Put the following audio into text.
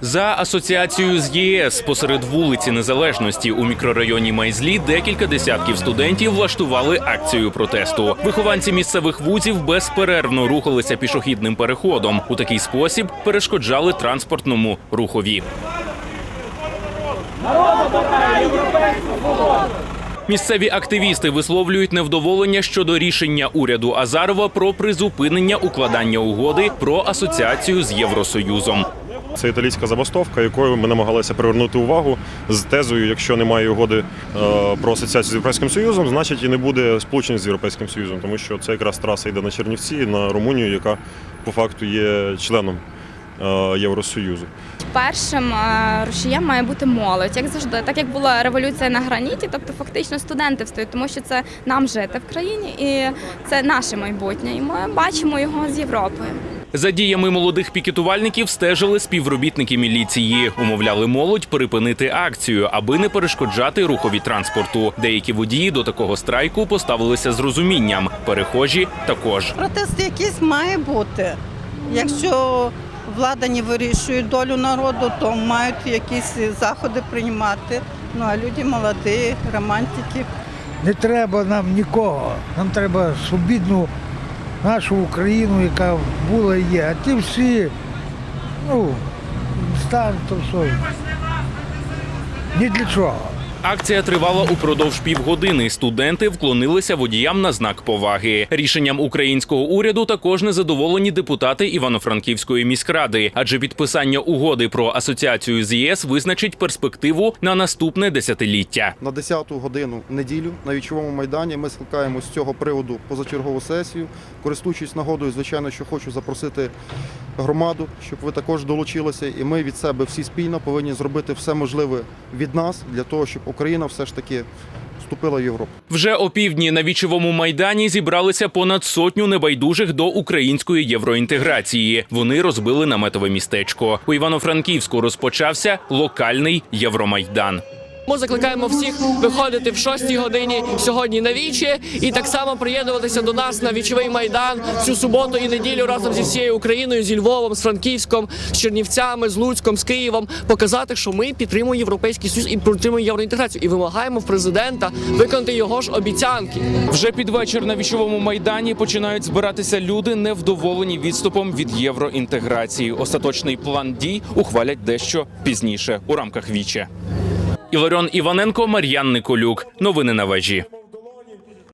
За асоціацією з ЄС посеред вулиці Незалежності у мікрорайоні Майзлі декілька десятків студентів влаштували акцію протесту. Вихованці місцевих вузів безперервно рухалися пішохідним переходом. У такий спосіб перешкоджали транспортному рухові. Місцеві активісти висловлюють невдоволення щодо рішення уряду Азарова про призупинення укладання угоди про асоціацію з Євросоюзом. Це італійська забастовка, якою ми намагалися привернути увагу з тезою, якщо немає угоди е, про асоціацію з Європейським Союзом, значить і не буде сполучення з Європейським Союзом, тому що це якраз траса йде на Чернівці, на Румунію, яка по факту є членом е, Євросоюзу. Першим е, рушієм має бути молодь, як завжди, так як була революція на граніті, тобто фактично студенти встають, тому що це нам жити в країні, і це наше майбутнє. І ми бачимо його з Європою. За діями молодих пікетувальників стежили співробітники міліції, умовляли молодь припинити акцію, аби не перешкоджати рухові транспорту. Деякі водії до такого страйку поставилися з розумінням. Перехожі також. Протест якийсь має бути. Якщо влада не вирішує долю народу, то мають якісь заходи приймати. Ну а люди молоді, романтики. Не треба нам нікого. Нам треба свобідну нашу Україну, яка була і є. А ті всі, ну, стан, то все. Ні для чого. Акція тривала упродовж півгодини. Студенти вклонилися водіям на знак поваги. Рішенням українського уряду також незадоволені депутати Івано-Франківської міськради, адже підписання угоди про асоціацію з ЄС визначить перспективу на наступне десятиліття. на 10 годину неділю на вічовому майдані. Ми скликаємо з цього приводу позачергову сесію. Користуючись нагодою, звичайно, що хочу запросити громаду, щоб ви також долучилися. І ми від себе всі спільно повинні зробити все можливе від нас для того, щоб Україна все ж таки вступила в Європу. Вже опівдні на вічовому майдані зібралися понад сотню небайдужих до української євроінтеграції. Вони розбили наметове містечко. У Івано-Франківську розпочався локальний Євромайдан. Ми закликаємо всіх виходити в 6 годині сьогодні на вічі і так само приєднуватися до нас на вічовий майдан цю суботу і неділю разом зі всією Україною, зі Львовом, з Франківськом, з Чернівцями, з Луцьком, з Києвом, показати, що ми підтримуємо європейський союз і підтримуємо євроінтеграцію, і вимагаємо в президента виконати його ж обіцянки. Вже під вечір на вічовому майдані починають збиратися люди, невдоволені відступом від євроінтеграції. Остаточний план дій ухвалять дещо пізніше у рамках віче. Іларіон Іваненко, Мар'ян Николюк. Новини на вежі.